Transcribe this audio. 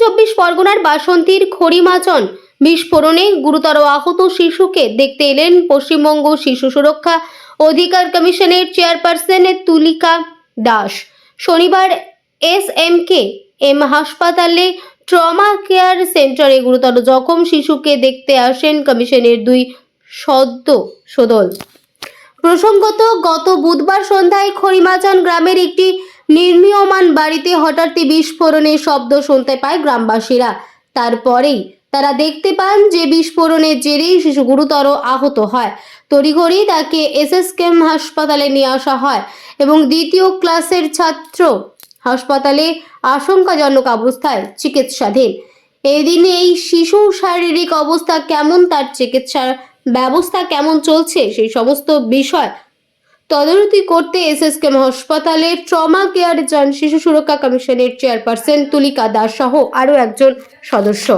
চব্বিশ পরগনার বাসন্তীর খড়িমাচন বিস্ফোরণে গুরুতর আহত শিশুকে দেখতে এলেন পশ্চিমবঙ্গ শিশু সুরক্ষা অধিকার কমিশনের চেয়ারপারসন তুলিকা দাস। শনিবার এস এম কে এম হাসপাতালে ট্রমা কেয়ার সেন্টারে গুরুতর জখম শিশুকে দেখতে আসেন কমিশনের দুই সদ্য সদল। প্রসঙ্গত, গত বুধবার সন্ধ্যায় খড়িমাচান গ্রামের একটি নির্মীয়মান বাড়িতে হঠাৎই বিস্ফোরণের শব্দ শুনতে পায় গ্রামবাসীরা। তারপরেই তারা দেখতে পান যে বিস্ফোরণের জেরেই শিশু গুরুতর আহত হয়। তড়িঘড়ি তাকে এসএসকেএম হাসপাতালে নিয়ে আসা হয় এবং দ্বিতীয় ক্লাসের ছাত্র হাসপাতালে আশঙ্কাজনক অবস্থায় চিকিৎসাধীন। এদিন এই শিশুর শারীরিক অবস্থা কেমন, তার চিকিৎসার ব্যবস্থা কেমন চলছে, সেই সমস্ত বিষয় তদারকি করতে এসএসকেএম হাসপাতালে ট্রমা কেয়ার যান শিশু সুরক্ষা কমিশনের চেয়ারপারসন তুলিকা দাস সহ আরও একজন সদস্য।